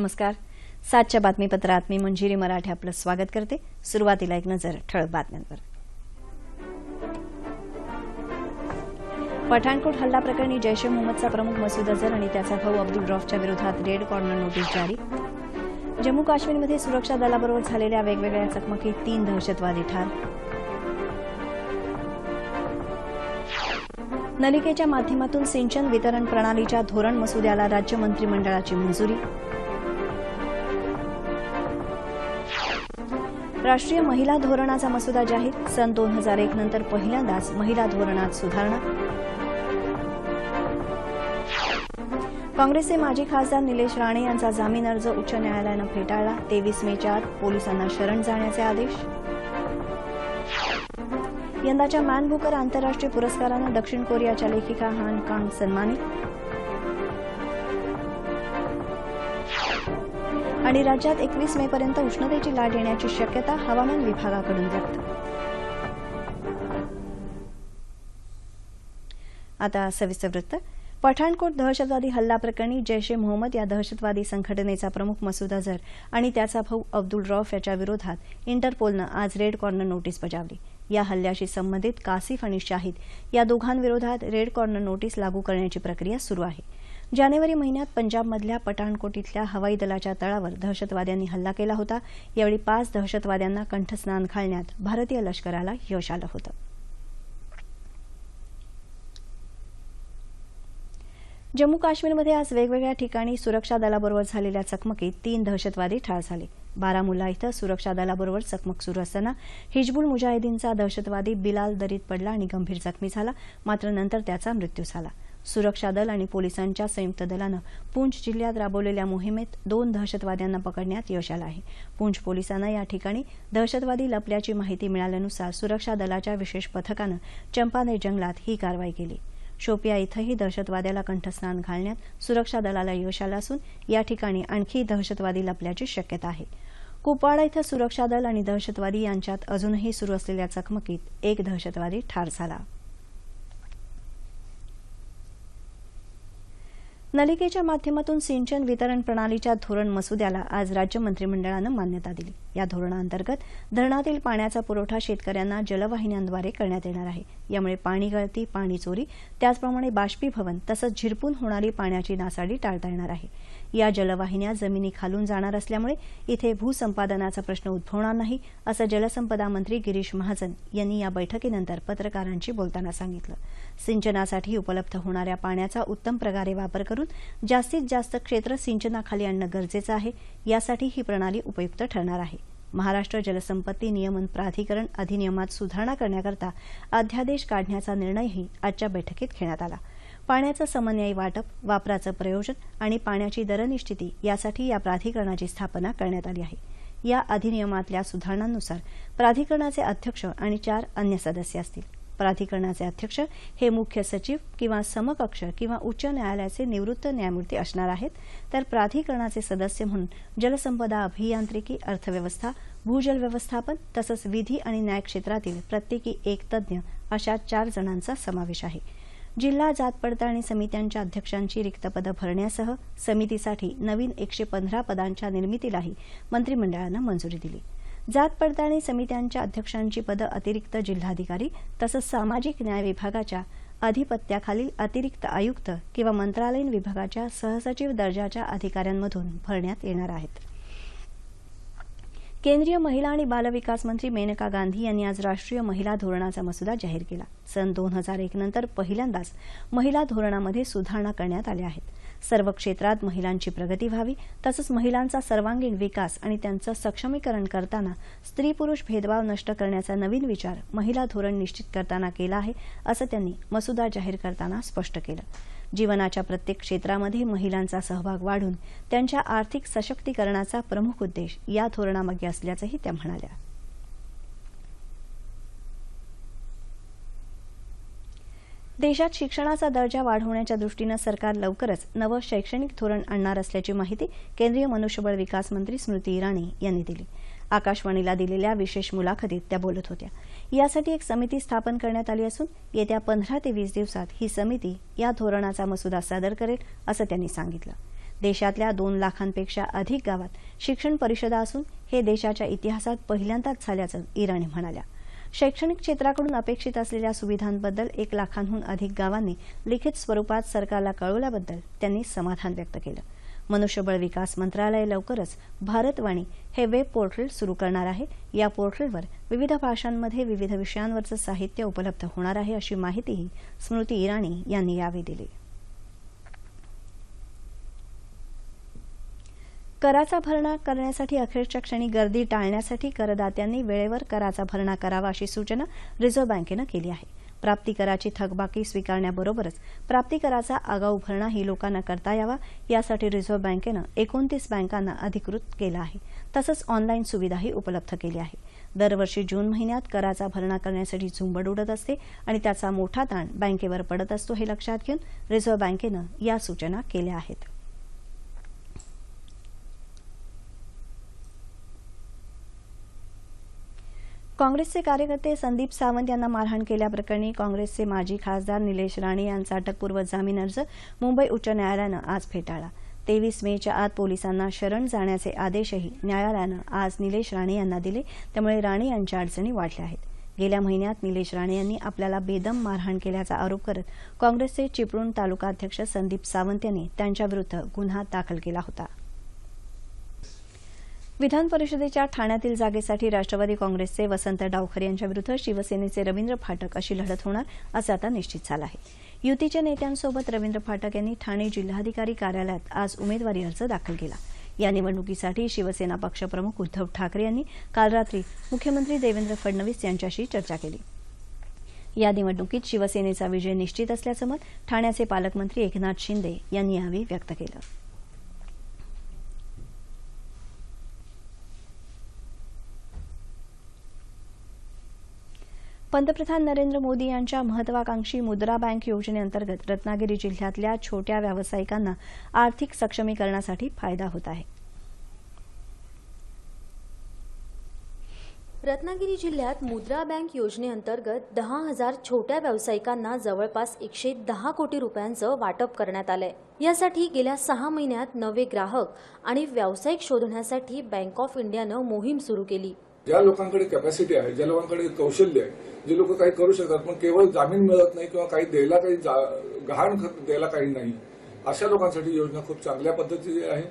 नमस्कार. सातच्या बातमीपत्रात मी मंजिरी मराठे आपलं स्वागत करते. सुरुवातीला एक नजर ठळक बातम्यांवर. पठाणकोट हल्ला प्रकरणी जैश ए मोहम्मदचा प्रमुख मसूद अझर आणि त्याचा भाऊ अब्दुल रॉफच्या विरोधात रेड कॉर्नर नोटीस जारी. जम्मू काश्मीरमध्ये सुरक्षा दलाबरोबर झालेल्या वेगवेगळ्या चकमकीत तीन दहशतवादी ठार. नलिकेच्या माध्यमातून सिंचन वितरण प्रणालीच्या धोरण मसुद्याला राज्य मंत्रिमंडळाची मंजुरी. राष्ट्रीय महिला धोरणाचा मसुदा जाहीर. सन दोन हजार एक नंतर पहिल्यांदाच महिला धोरणात सुधारणा. काँग्रेसचे माजी खासदार निलेश राणे यांचा जामीन अर्ज उच्च न्यायालयानं फेटाळला. तेवीस मेच्या आत पोलिसांना शरण जाण्याचे आदेश. यंदाच्या मॅन बुकर आंतरराष्ट्रीय पुरस्कारानं दक्षिण कोरियाच्या लेखिका हान कांग सन्मानित. आणि राज्यात एकवीस मे पर्यंत उष्णतेची लाट येण्याची शक्यता हवामान विभागाकडून व्यक्त. आता सविस्तर वृत्त. पठाणकोट दहशतवादी हल्ला प्रकरणी जैश ए मोहम्मद या दहशतवादी संघटनेचा प्रमुख मसूद अझर आणि त्याचा भाऊ अब्दुल रौफ याच्या विरोधात इंटरपोलनं आज रेड कॉर्नर नोटीस बजावली. या हल्ल्याशी संबंधित कासिफ आणि शाहिद या दोघांविरोधात रेड कॉर्नर नोटीस लागू करण्याची प्रक्रिया सुरू आहे. जानेवारी महिन्यात पंजाबमधल्या पठाणकोट इथल्या हवाई दलाच्या तळावर दहशतवाद्यांनी हल्ला केला होता. यावेळी पाच दहशतवाद्यांना कंठस्नान घालण्यात भारतीय लष्कराला यश आलं होतं. जम्मू काश्मीरमध्ये आज वेगवेगळ्या ठिकाणी सुरक्षा दलाबरोबर झालेल्या चकमकीत तीन दहशतवादी ठार झाले. बारामुल्ला इथं सुरक्षा दलाबरोबर चकमक सुरू असताना हिजबुल मुजाहिदीनचा दहशतवादी बिलाल दरीत पडला आणि गंभीर जखमी झाला. मात्र नंतर त्याचा मृत्यू झाला. सुरक्षा दल आणि पोलिसांच्या संयुक्त दलानं पूंछ जिल्ह्यात राबवलेल्या मोहिमेत दोन दहशतवाद्यांना पकडण्यात यश आलं आहे. पूंछ पोलिसांना या ठिकाणी दहशतवादी लपल्याची माहिती मिळाल्यानुसार सुरक्षा दलाच्या विशेष पथकानं चंपाने जंगलात ही कारवाई केली. शोपिया इथंही दहशतवाद्याला कंठस्नान घालण्यात सुरक्षा दलाला यश आलं असून या ठिकाणी आणखी दहशतवादी लपल्याची शक्यता आहे. कुपवाडा इथं सुरक्षा दल आणि दहशतवादी यांच्यात अजूनही सुरू असलेल्या चकमकीत एक दहशतवादी ठार झाला. नलिकेच्या माध्यमातून सिंचन वितरण प्रणालीच्या धोरण मसुद्याला आज राज्य मंत्रिमंडळानं मान्यता दिली. या धोरणाअंतर्गत धरणातील पाण्याचा पुरवठा शेतकऱ्यांना जलवाहिन्यांद्वारे करण्यात येणार आहे. यामुळे पाणी गळती पाणी चोरी त्याचप्रमाणे बाष्पीभवन तसंच झिरपून होणारी पाण्याची नासाडी टाळता येणार आहे. या जलवाहिन्या जमिनी खालून जाणार असल्यामुळे इथे भूसंपादनाचा प्रश्न उद्भवणार नाही असं जलसंपदा मंत्री गिरीश महाजन यांनी या बैठकीनंतर पत्रकारांशी बोलताना सांगितलं. सिंचनासाठी उपलब्ध होणाऱ्या पाण्याचा उत्तम प्रकारे वापर करून जास्तीत जास्त क्षेत्र सिंचनाखाली आणणं गरजेचं आहे यासाठी ही प्रणाली उपयुक्त ठरणार आहे. महाराष्ट्र जलसंपत्ती नियमन प्राधिकरण अधिनियमात सुधारणा करण्याकरता अध्यादेश काढण्याचा निर्णयही आजच्या बैठकीत घेण्यात आला. पाण्याचं समन्यायी वाटप वापराचं प्रयोजन आणि पाण्याची दरनिश्चिती यासाठी या प्राधिकरणाची स्थापना करण्यात आली आहे. या अधिनियमातल्या सुधारणांनुसार प्राधिकरणाचे अध्यक्ष आणि चार अन्य सदस्य असतील. प्राधिकरणाचे अध्यक्ष हे मुख्य सचिव किंवा समकक्ष किंवा उच्च न्यायालयाचे निवृत्त न्यायमूर्ती असणार आहेत. तर प्राधिकरणाचे सदस्य म्हणून जलसंपदा अभियांत्रिकी अर्थव्यवस्था भूजल व्यवस्थापन तसंच विधी आणि न्याय क्षेत्रातील प्रत्येकी एक तज्ज्ञ अशा चार जणांचा समावेश आहे. जिल्हा जात पडताळणी समित्यांच्या अध्यक्षांची रिक्त पदं भरण्यासह समितीसाठी नवीन एकशे पंधरा पदांच्या निर्मितीलाही मंत्रिमंडळानं मंजुरी दिली. जात पडताळणी समित्यांच्या अध्यक्षांची पदं अतिरिक्त जिल्हाधिकारी तसंच सामाजिक न्याय विभागाच्या अधिपत्याखालील अतिरिक्त आयुक्त किंवा मंत्रालयीन विभागाच्या सहसचिव दर्जाच्या अधिकाऱ्यांमधून भरण्यात येणार आहेत. केंद्रीय महिला आणि बालविकास मंत्री मेनका गांधी यांनी आज राष्ट्रीय महिला धोरणाचा मसुदा जाहीर केला. सन दोन हजार एक नंतर पहिल्यांदाच महिला धोरणामध्ये सुधारणा करण्यात आल्या आहेत. सर्व क्षेत्रात महिलांची प्रगती व्हावी तसंच महिलांचा सर्वांगीण विकास आणि त्यांचं सक्षमीकरण करताना स्त्री पुरुष भेदभाव नष्ट करण्याचा नवीन विचार महिला धोरण निश्चित करताना केला आहे असं त्यांनी मसुदा जाहीर करताना स्पष्ट केलं. जीवनाच्या प्रत्येक क्षेत्रामध्ये महिलांचा सहभाग वाढून त्यांच्या आर्थिक सशक्तीकरणाचा प्रमुख उद्देश या धोरणामागे असल्याचंही त्या म्हणाल्या. देशात शिक्षणाचा दर्जा वाढवण्याच्या दृष्टीनं सरकार लवकरच नवं शैक्षणिक धोरण आणणार असल्याची माहिती केंद्रीय मनुष्यबळ विकास मंत्री स्मृती इराणी यांनी दिली. आकाशवाणीला दिलेल्या विशेष मुलाखतीत त्या बोलत होत्या. यासाठी एक समिती स्थापन करण्यात आली असून येत्या पंधरा ते वीस दिवसात ही समिती या धोरणाचा मसुदा सादर करेल असं त्यांनी सांगितलं. देशातल्या दोन लाखांपेक्षा अधिक गावात शिक्षण परिषदा असून हे देशाच्या इतिहासात पहिल्यांदाच झाल्याचं इराणी म्हणाल्या. शैक्षणिक क्षेत्राकडून अपेक्षित असलेल्या सुविधांबद्दल एक लाखांहून अधिक गावांनी लिखित स्वरूपात सरकारला कळवल्याबद्दल त्यांनी समाधान व्यक्त केलं. मनुष्यबळ विकास मंत्रालय लवकरच भारतवाणी हे वेब पोर्टल सुरू करणार आहे. या पोर्टलवर विविध भाषांमध्ये विविध विषयांवरचं साहित्य उपलब्ध होणार आहे अशी माहितीही स्मृती इराणी यांनी यावेळी दिली. कराचा भरणा करण्यासाठी अखेरच्या क्षणी गर्दी टाळण्यासाठी करदात्यांनी वेळेवर कराचा भरणा करावा अशी सूचना रिझर्व्ह बँकेनं केली आहे. प्राप्तिकराची थकबाकी स्वीकारण्याबरोबरच प्राप्तिकराचा आगाऊ भरणाही लोकांना करता यावा यासाठी रिझर्व्ह बँकेनं एकोणतीस बँकांना अधिकृत केलं आहे. तसंच ऑनलाईन सुविधाही उपलब्ध केली आहे. दरवर्षी जून महिन्यात कराचा भरणा करण्यासाठी झुंबड उडत असते आणि त्याचा मोठा ताण बँकेवर पडत असतो हे लक्षात घेऊन रिझर्व्ह बँकेनं या सूचना केल्या आहेत. काँग्रेसचे कार्यकर्ते संदीप सावंत यांना मारहाण केल्याप्रकरणी काँग्रेसचे माजी खासदार निलेश राणे यांचा अटकपूर्व जामीन अर्ज मुंबई उच्च न्यायालयानं आज फेटाळला. तेवीस मेच्या आत पोलिसांना शरण जाण्याचे आदेशही न्यायालयानं आज निलेश राणे यांना दिले. त्यामुळे राणे यांच्या अडचणी वाढल्या आहेत. गेल्या महिन्यात निलेश राणे यांनी आपल्याला बेदम मारहाण केल्याचा आरोप करत काँग्रेसचे चिपळूण तालुकाध्यक्ष संदीप सावंत यांनी त्यांच्याविरुद्ध गुन्हा दाखल केला होता. विधान परिषदेच्या ठाण्यातील जागेसाठी राष्ट्रवादी काँग्रेसचे वसंत डावखरे यांच्याविरुद्ध शिवसेनेचे रवींद्र फाटक अशी लढत होणार असं आता निश्चित झालं आहे. युतीच्या नेत्यांसोबत रवींद्र फाटक यांनी ठाणे जिल्हाधिकारी कार्यालयात आज उमेदवारी अर्ज दाखल केला. या निवडणुकीसाठी शिवसेना पक्षप्रमुख उद्धव ठाकरे यांनी काल रात्री मुख्यमंत्री देवेंद्र फडणवीस यांच्याशी चर्चा केली. या निवडणुकीत शिवसेनेचा विजय निश्चित असल्याचं मत ठाण्याचे पालकमंत्री एकनाथ शिंदे यांनी यावेळी व्यक्त केलं. पंतप्रधान नरेंद्र मोदी यांच्या महत्वाकांक्षी मुद्रा बँक योजनेअंतर्गत रत्नागिरी जिल्ह्यातल्या छोट्या व्यावसायिकांना आर्थिक सक्षमीकरणासाठी फायदा होत आहे. रत्नागिरी जिल्ह्यात मुद्रा बँक योजनेअंतर्गत दहा हजार छोट्या व्यावसायिकांना जवळपास एकशे दहा कोटी रुपयांचं वाटप करण्यात आलंय. यासाठी गेल्या सहा महिन्यात नवे ग्राहक आणि व्यावसायिक शोधण्यासाठी बँक ऑफ इंडियानं मोहीम सुरू केली. ज्या लोकांकडे कॅपॅसिटी आहे ज्या लोकांकडे कौशल्य आहे जे लोक काही करू शकतात पण केवळ जामीन मिळत नाही किंवा काही द्यायला काही जा- गहाण खत द्यायला काही नाही अशा लोकांसाठी योजना खूप चांगल्या पद्धतीची आहे.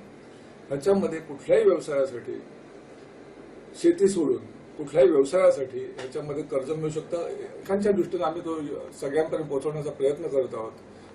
ह्याच्यामध्ये कुठल्याही व्यवसायासाठी शेती सोडून कुठल्याही व्यवसायासाठी ह्याच्यामध्ये कर्ज मिळू शकतं. एकांच्या दृष्टीने आम्ही तो सगळ्यांपर्यंत पोहोचवण्याचा प्रयत्न करत आहोत.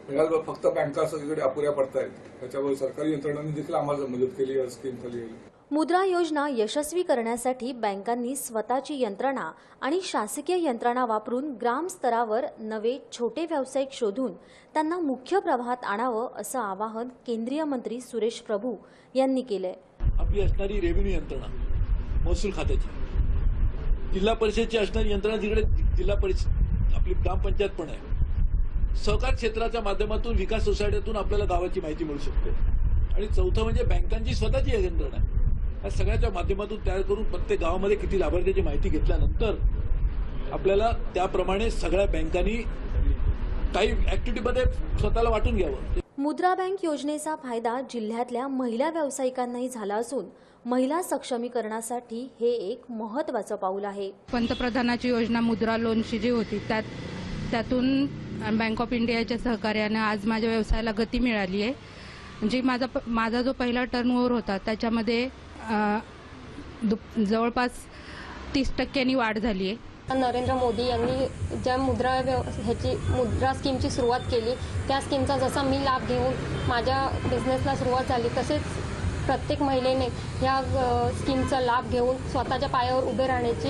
म्हणजे फक्त बँका सगळीकडे अपुऱ्या पडतायत. त्याच्यावर सरकारी यंत्रणांनी देखील आम्हाला मदत केली या स्कीम खाली मुद्रा योजना यशस्वी करण्यासाठी बँकांनी स्वतःची यंत्रणा आणि शासकीय यंत्रणा वापरून ग्रामस्तरावर नवे छोटे व्यावसायिक शोधून त्यांना मुख्य प्रवाहात आणावं असं आवाहन केंद्रीय मंत्री सुरेश प्रभू यांनी केलंय. आपली असणारी रेव्हेन्यू यंत्रणा महसूल खात्याची. जिल्हा परिषदची असणारी यंत्रणा तिकडे जिल्हा परिषद आपली ग्रामपंचायत पण आहे. सहकार क्षेत्राच्या माध्यमातून विकास सोसायटीतून आपल्याला गावाची माहिती मिळू शकते. आणि चौथं म्हणजे बँकांची स्वतःची यंत्रणा आहे. या सगळ्याच्या माध्यमातून तयार करून प्रत्येक गावामध्ये किती लाभार्थ्याची माहिती घेतल्यानंतर आपल्याला त्याप्रमाणे सगळ्या बँकांनी काही ऍक्टिव्हिटीमध्ये स्वतःला वाटून घ्यावं. मुद्रा बँक योजनेचा फायदा जिल्ह्यातल्या महिला व्यावसायिकांनाही झाला असून महिला सक्षमीकरणासाठी हे एक महत्वाचं पाऊल आहे. पंतप्रधानाची योजना मुद्रा लोनची जी होती त्यात त्यातून बँक ऑफ इंडियाच्या सहकार्यानं आज माझ्या व्यवसायाला गती मिळाली आहे. जी माझा प- माझा जो पहिला टर्नओव्हर होता त्याच्यामध्ये जवळपास तीस टक्क्यांनी वाढ झाली आहे. नरेंद्र मोदी यांनी ज्या मुद्रा व्यव ह्याची मुद्रा स्कीमची सुरुवात केली त्या स्कीमचा जसा मी लाभ घेऊन माझ्या बिझनेसला सुरुवात झाली तसेच प्रत्येक महिलेने ह्या स्कीमचा लाभ घेऊन स्वतःच्या पायावर उभे राहण्याची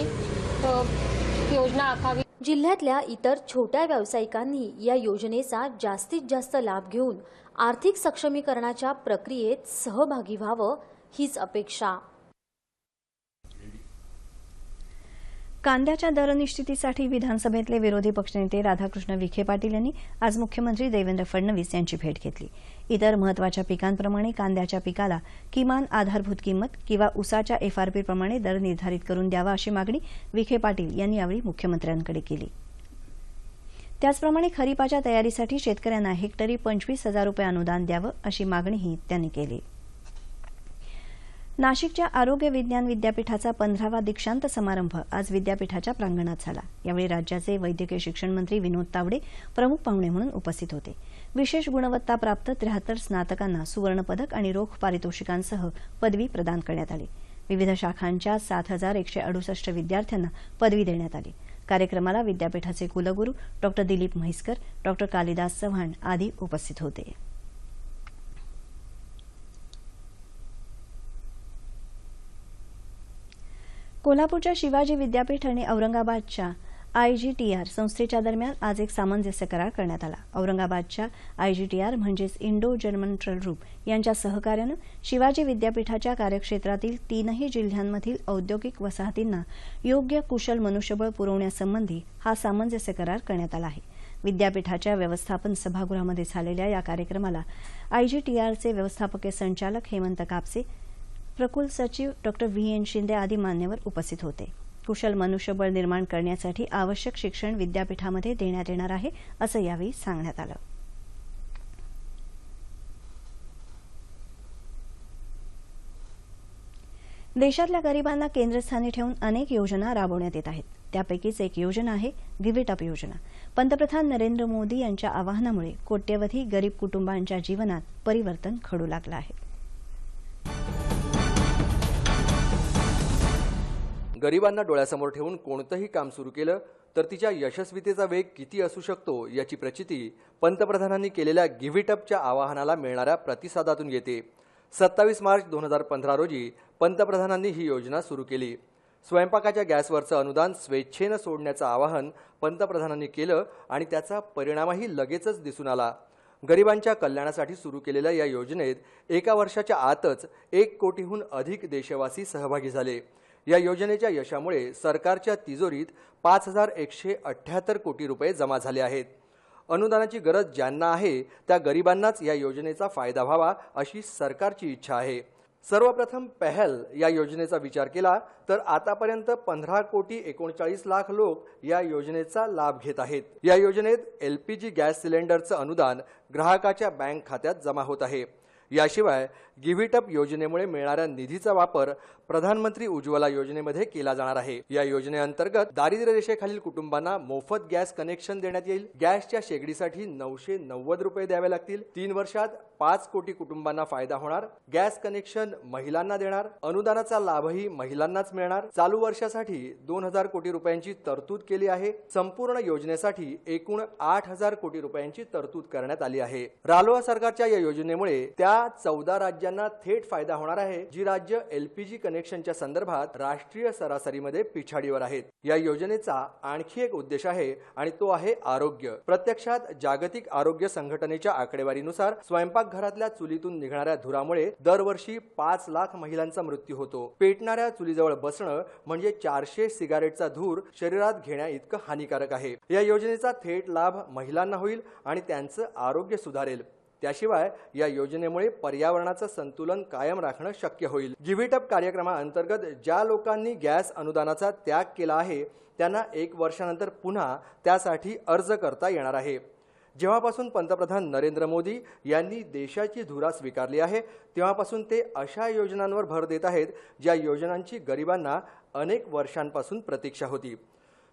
योजना आखावी. जिल्ह्यातल्या इतर छोट्या व्यावसायिकांनी या योजनेचा जास्तीत जास्त लाभ घेऊन आर्थिक सक्षमीकरणाच्या प्रक्रियेत सहभागी व्हावं हीच अपेक्षा. कांद्याच्या दरनिश्चितीसाठी विधानसभेतले विरोधी पक्षनेते राधाकृष्ण विखे पाटील यांनी आज मुख्यमंत्री देवेंद्र फडणवीस यांची भेट घेतली. इतर महत्त्वाच्या पिकांप्रमाणे कांद्याच्या पिकाला किमान आधारभूत किंमत किंवा उसाच्या एफआरपीप्रमाणे दर निर्धारित करून द्यावा अशी मागणी विखे पाटील यांनी यावेळी मुख्यमंत्र्यांकडे केली. त्याचप्रमाणे खरीपाच्या तयारीसाठी शेतकऱ्यांना हेक्टरी पंचवीस हजार रुपये अनुदान द्यावं अशी मागणीही त्यांनी केली. नाशिकच्या आरोग्य विज्ञान विद्यापीठाचा पंधरावा दीक्षांत समारंभ आज विद्यापीठाच्या प्रांगणात झाला. यावेळी राज्याचे वैद्यकीय शिक्षण मंत्री विनोद तावडे प्रमुख पाहुणे म्हणून उपस्थित होते. विशेष गुणवत्ता प्राप्त त्र्याहत्तर स्नातकांना सुवर्णपदक आणि रोख पारितोषिकांसह पदवी प्रदान करण्यात आली. विविध शाखांच्या सात हजार एकशे अडुसष्ट विद्यार्थ्यांना पदवी देण्यात आली. कार्यक्रमाला विद्यापीठाचे कुलगुरू डॉ दिलीप म्हैसकर डॉ कालिदास चव्हाण आदी उपस्थित होते. कोल्हापूरच्या शिवाजी विद्यापीठ आणि औरंगाबादच्या आयजीटीआर संस्थेच्या दरम्यान आज एक सामंजस्य करार करण्यात आला. औरंगाबादच्या आयजीटीआर म्हणजेच इंडो जर्मन ग्रुप यांच्या सहकार्यानं शिवाजी विद्यापीठाच्या कार्यक्षेत्रातील तीनही जिल्ह्यांमधील औद्योगिक वसाहतींना योग्य कुशल मनुष्यबळ पुरवण्यासंबंधी हा सामंजस्य करार करण्यात आला आहे. विद्यापीठाच्या व्यवस्थापन सभागृहामध्ये झालेल्या या कार्यक्रमाला आयजीटीआरचे व्यवस्थापकीय संचालक हेमंत कापसे प्रकुल सचिव डॉ. व्ही एन शिंदे आदी मान्यवर उपस्थित होते. कुशल मनुष्यबळ निर्माण करण्यासाठी आवश्यक शिक्षण विद्यापीठामध्ये देण्यात येणार आहे असं यावेळी सांगण्यात आलं. देशातल्या गरिबांना केंद्रस्थानी ठेवून अनेक योजना राबवण्यात येत आहेत. त्यापैकीच एक योजना आहे गिव्ह अप योजना. पंतप्रधान नरेंद्र मोदी यांच्या आवाहनामुळे कोट्यवधी गरीब कुटुंबांच्या जीवनात परिवर्तन घडू लागलं आहे. गरिबांना डोळ्यासमोर ठेवून कोणतंही काम सुरू केलं तर तिच्या यशस्वीतेचा वेग किती असू शकतो याची प्रचिती पंतप्रधानांनी केलेल्या गिव्हिटअपच्या आवाहनाला मिळणाऱ्या प्रतिसादातून येते. सत्तावीस मार्च दोन हजार पंधरा रोजी पंतप्रधानांनी ही योजना सुरू केली. स्वयंपाकाच्या गॅसवरचं अनुदान स्वेच्छेनं सोडण्याचं आवाहन पंतप्रधानांनी केलं आणि त्याचा परिणामही लगेचच दिसून आला. गरिबांच्या कल्याणासाठी सुरू केलेल्या या योजनेत एका वर्षाच्या आतच एक कोटीहून अधिक देशवासी सहभागी झाले. या योजनेच्या यशामुळे सरकारच्या तिजोरीत पाच हजार एकशे अठ्ठ्याहत्तर कोटी रुपये जमा झाले आहेत. अनुदानाची गरज ज्यांना आहे त्या गरिबांनाच या योजनेचा फायदा व्हावा अशी सरकारची इच्छा आहे. सर्वप्रथम पहल या योजनेचा विचार केला तर आतापर्यंत पंधरा कोटी एकोणचाळीस लाख लोक या योजनेचा लाभ घेत आहेत. या योजनेत एल पी जी गॅस सिलेंडरचं अनुदान ग्राहकाच्या बँक खात्यात जमा होत आहे. याशिवाय गिव्हिटअप योजनेमुळे मिळणाऱ्या निधीचा वापर प्रधानमंत्री उज्ज्वला योजनेमध्ये केला जाणार आहे. या योजनेअंतर्गत दारिद्र्य रेषेखालील कुटुंबांना मोफत गॅस कनेक्शन देण्यात येईल. गॅसच्या शेगडीसाठी नऊशे नव्वद रुपये द्यावे लागतील. तीन वर्षात पाच कोटी कुटुंबांना फायदा होणार गॅस कनेक्शन महिलांना देणार अनुदानाचा लाभही महिलांनाच मिळणार. चालू वर्षासाठी दोन हजार कोटी रुपयांची तरतूद केली आहे. संपूर्ण योजनेसाठी एकूण आठ हजार कोटी रुपयांची तरतूद करण्यात आली आहे. रालोआ सरकारच्या या योजनेमुळे त्या चौदा राज्यांना थेट फायदा होणार आहे जी राज्य एलपीजी कनेक्शनच्या संदर्भात राष्ट्रीय सरासरीमध्ये पिछाडीवर आहेत. या योजनेचा आणखी एक उद्देश आहे आणि तो आहे आरोग्य. प्रत्यक्षात जागतिक आरोग्य संघटनेच्या आकडेवारीनुसार स्वयंपाक स्वयंपाकघरातल्या चुलीतून निघणाऱ्या धुरामुळे दरवर्षी पाच लाख महिलांचा मृत्यू होतो. पेटणाऱ्या चुलीजवळ बसणं म्हणजे चारशे सिगारेटचा धूर शरीरात घेण्या इतकं हानिकारक आहे. या योजनेचा थेट लाभ महिलांना होईल आणि त्यांचं आरोग्य सुधारेल. त्याशिवाय या योजनेमुळे पर्यावरणाचं संतुलन कायम राखणं शक्य होईल. गिव्हिटअप कार्यक्रमाअंतर्गत ज्या लोकांनी गॅस अनुदानाचा त्याग केला आहे त्यांना एक वर्षानंतर पुन्हा त्यासाठी अर्ज करता येणार आहे. जेव्हापासून पंतप्रधान नरेंद्र मोदी यांनी देशाची धुरा स्वीकारली आहे तेव्हापासून ते अशा योजनांवर भर देत आहेत ज्या योजनांची गरिबांना अनेक वर्षांपासून प्रतीक्षा होती.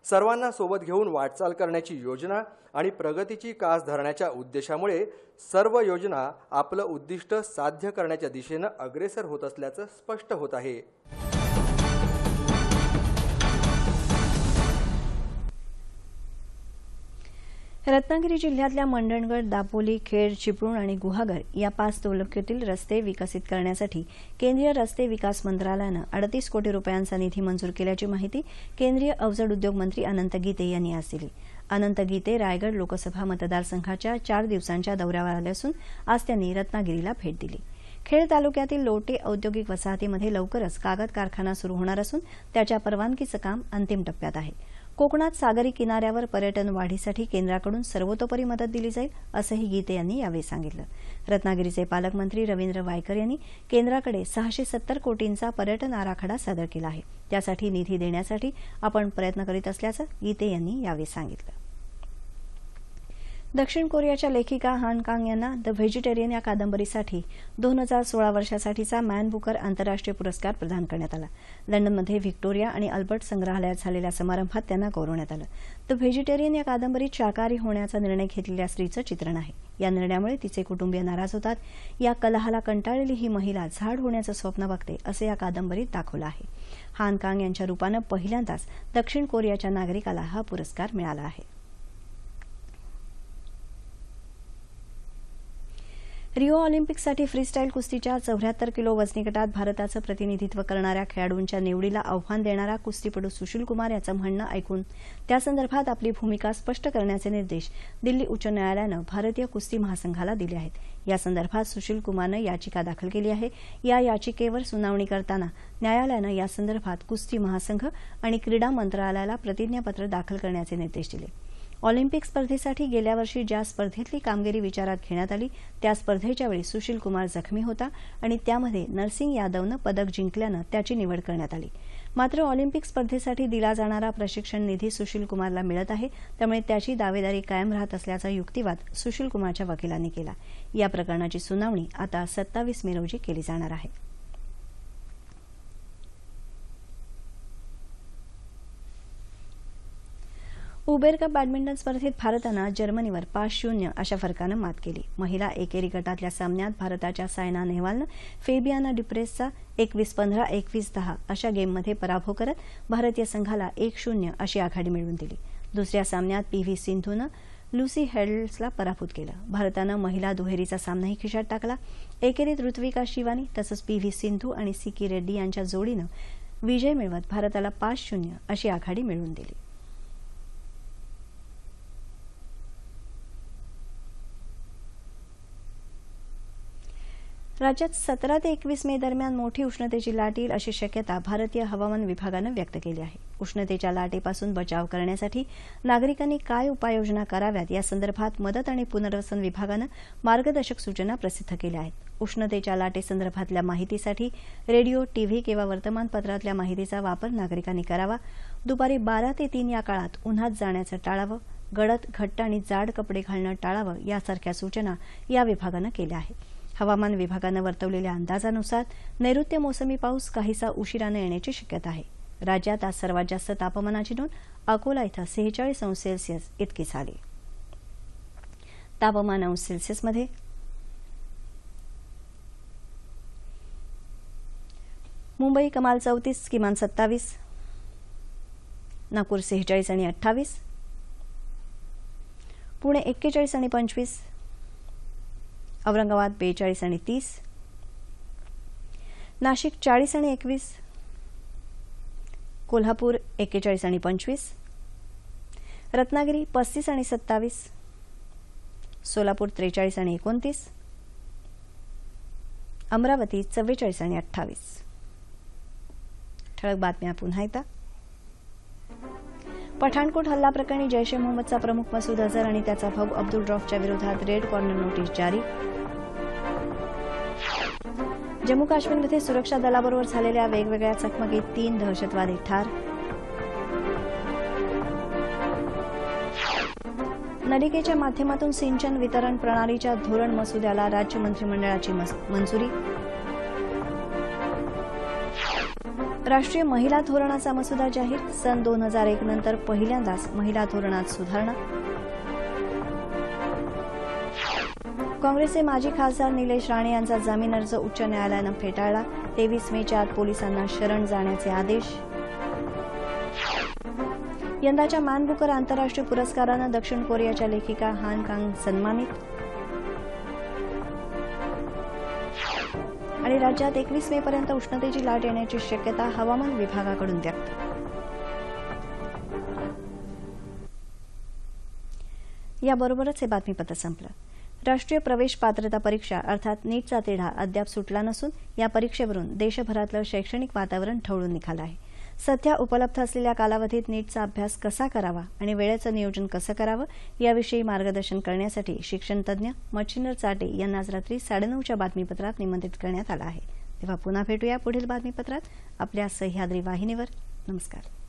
सर्वांना सोबत घेऊन वाटचाल करण्याची योजना आणि प्रगतीची कास धरण्याच्या उद्देशामुळे सर्व योजना आपलं उद्दिष्ट साध्य करण्याच्या दिशेनं अग्रेसर होत असल्याचं स्पष्ट होत आहे. रत्नागिरी जिल्ह्यातल्या मंडणगड दापोली खेड चिपळूण आणि गुहागर या पाच तालुक्यातील रस्ते विकसित करण्यासाठी केंद्रीय रस्ते विकास मंत्रालयानं अडतीस कोटी रुपयांचा निधी मंजूर केल्याची माहिती केंद्रीय अवजड उद्योग मंत्री अनंत गीते यांनी आज दिली. अनंत गीते रायगड लोकसभा मतदारसंघाच्या चार दिवसांच्या दौऱ्यावर आले असून आज त्यांनी रत्नागिरीला भेट दिली. खेड तालुक्यातील लोटे औद्योगिक वसाहतीमध्ये लवकरच कागद कारखाना सुरू होणार असून त्याच्या परवानगीचं काम अंतिम टप्प्यात आहे. कोकणात सागरी किनाऱ्यावर पर्यटन वाढीसाठी केंद्राकडून सर्वतोपरी मदत दिली जाईल असंही गीते यांनी यावेळी सांगितलं. रत्नागिरीचे पालकमंत्री रवींद्र वायकर यांनी केंद्राकडे सहाशे सत्तर कोटींचा पर्यटन आराखडा सादर केला आहे. त्यासाठी निधी देण्यासाठी आपण प्रयत्न करीत असल्याचं गीते यांनी यावेळी सांगितलं. दक्षिण कोरियाच्या लेखिका हान कांग यांना द व्हेजिटेरियन या कादंबरीसाठी दोन हजार सोळा वर्षासाठीचा मॅन बुकर आंतरराष्ट्रीय पुरस्कार प्रदान करण्यात आला. लंडनमध्ये व्हिक्टोरिया आणि अल्बर्ट संग्रहालयात झालेल्या समारंभात त्यांना गौरवण्यात आलं. द व्हेजिटेरियन या कादंबरीत शाकाहारी होण्याचा निर्णय घेतलेल्या स्त्रीचं चित्रण आहे. या निर्णयामुळे तिचे कुटुंबीय नाराज होतात. या कलहाला कंटाळलेली ही महिला झाड होण्याचं स्वप्न बघते असं या कादंबरीत दाखवलं आहे. हान कांग यांच्या रूपानं पहिल्यांदाच दक्षिण कोरियाच्या नागरिकाला हा पुरस्कार मिळाला आहे. रिओ ऑलिम्पिकसाठी फ्रीस्टाईल कुस्तीच्या चौऱ्याहत्तर किलो वजनी गटात भारताचं प्रतिनिधित्व करणाऱ्या खेळाडूंच्या निवडीला आव्हान देणारा कुस्तीपटू सुशील कुमार याचं म्हणणं ऐकून त्यासंदर्भात आपली भूमिका स्पष्ट करण्याचे निर्देश दिल्ली उच्च न्यायालयानं भारतीय कुस्ती महासंघाला दिले आहेत. या संदर्भात सुशील कुमारनं याचिका दाखल केली आहे. या याचिकेवर सुनावणी करताना न्यायालयानं या संदर्भात कुस्ती महासंघ आणि क्रीडा मंत्रालयाला प्रतिज्ञापत्र दाखल करण्याचे निर्देश दिले. ऑलिम्पिक स्पर्धेसाठी गेल्या वर्षी ज्या स्पर्धेतली कामगिरी विचारात घेण्यात आली त्या स्पर्धेच्या वेळी सुशील कुमार जखमी होता आणि त्यामध्ये नरसिंग यादवनं पदक जिंकल्यानं त्याची निवड करण्यात आली. मात्र ऑलिम्पिक स्पर्धेसाठी दिला जाणारा प्रशिक्षण निधी सुशील कुमारला मिळत आहे त्यामुळे त्याची दावेदारी कायम राहत असल्याचा युक्तिवाद सुशील कुमारच्या वकिलांनी केला. या प्रकरणाची सुनावणी आता सत्तावीस मे रोजी केली जाणार आहे. उबेर कप बॅडमिंटन स्पर्धेत भारतानं जर्मनीवर पाच शून्य अशा फरकानं मात केली. महिला एकेरी गटातल्या सामन्यात भारताच्या सायना नेहवालनं फेबियाना डिप्रेसचा एकवीस पंधरा एकवीस दहा अशा गेममध्ये पराभव करत भारतीय संघाला एक शून्य अशी आघाडी मिळवून दिली. दुसऱ्या सामन्यात पी व्ही सिंधूनं लुसी हेडल्सला पराभूत केलं. भारतानं महिला दुहेरीचा सामनाही खिशात टाकला. एकेरीत ऋत्विका शिवानी तसंच पी व्ही सिंधू आणि सिकी रेड्डी यांच्या जोडीनं विजय मिळवत भारताला पाच शून्य अशी आघाडी मिळवून दिली. राज्यात सतरा ते एकवीस मे दरम्यान मोठी उष्णतेची लाट येईल अशी शक्यता भारतीय हवामान विभागानं व्यक्त केली आहे. उष्णतेच्या लाटेपासून बचाव करण्यासाठी नागरिकांनी काय उपाययोजना कराव्यात या संदर्भात मदत आणि पुनर्वसन विभागानं मार्गदर्शक सूचना प्रसिद्ध केल्या आहेत. उष्णतेच्या लाटेसंदर्भातल्या माहितीसाठी रेडिओ टीव्ही किंवा वर्तमानपत्रातल्या माहितीचा वापर नागरिकांनी करावा. दुपारी बारा ते तीन या काळात उन्हात जाण्याचं टाळावं. गडद घट्ट आणि जाड कपडे घालणं टाळावं यासारख्या सूचना या विभागानं केल्या आहेत. हवामान विभागानं वर्तवलेल्या अंदाजानुसार नैऋत्य मोसमी पाऊस काहीसा उशिरानं येण्याची शक्यता आहे. राज्यात आज सर्वात जास्त तापमानाची नोंद अकोला इथं सेहेचाळीस अंश सेल्सिअस इतकी झाली. तापमान अंश सेल्सिअसमध्ये मुंबई कमाल चौतीस किमान सत्तावीस नागपूर सेहेचाळीस आणि अठ्ठावीस पुणे एक्केचाळीस आणि पंचवीस औरंगाबाद बेचाळीस आणि तीस. नाशिक चाळीस आणि एकवीस. कोल्हापूर एक्केचाळीस आणि पंचवीस. रत्नागिरी पस्तीस आणि सत्तावीस. सोलापूर त्रेचाळीस आणि एकोणतीस. अमरावती चव्वेचाळीस आणि अठ्ठावीस. ठळक बातम्या पुन्हा एकदा. पठाणकोट हल्ला प्रकरणी जैश ए मोहम्मदचा प्रमुख मसूद अझर आणि त्याचा भाऊ अब्दुल रॉफच्या विरोधात रेड कॉर्नर नोटीस जारी. जम्मू काश्मीरमध्ये सुरक्षा दलाबरोबर झालेल्या वेगवेगळ्या चकमकीत तीन दहशतवादी ठार. नलिकेच्या माध्यमातून सिंचन वितरण प्रणालीच्या धोरण मसुद्याला राज्य मंत्रिमंडळाची मंजुरी. राष्ट्रीय महिला धोरणाचा मसुदा जाहीर. सन दोन हजार एक नंतर पहिल्यांदाच महिला धोरणात सुधारणा. काँग्रेसचे माजी खासदार निलेश राणे यांचा जामीन अर्ज उच्च न्यायालयानं फेटाळला. तेवीस मेच्या आत पोलिसांना शरण जाण्याचे आदेश. यंदाच्या मानबुकर आंतरराष्ट्रीय पुरस्कारानं दक्षिण कोरियाच्या लेखिका हान कांग सन्मानित. आणि राज्यात एकवीस मे पर्यंत उष्णतेची लाट येण्याची शक्यता हवामान विभागाकडून व्यक्त. याबरोबरच हे बातमीपत्र संपलं. राष्ट्रीय प्रवेश पात्रता परीक्षा अर्थात नीटचा तिढा अद्याप सुटला नसून या परीक्षेवरून देशभरातलं शैक्षणिक वातावरण ठवळून निघालं आहे. सध्या उपलब्ध असलेल्या कालावधीत नीटचा अभ्यास कसा करावा आणि वेळेचं नियोजन कसं करावं याविषयी मार्गदर्शन करण्यासाठी शिक्षणतज्ञ मच्छिंदर चाटे यांना आज रात्री साडेनऊच्या बातमीपत्रात निमंत्रित करण्यात आलं आहे. तेव्हा पुन्हा भेटूया पुढील बातमीपत्रात. आपल्या सह्याद्री वाहिनीवर. नमस्कार.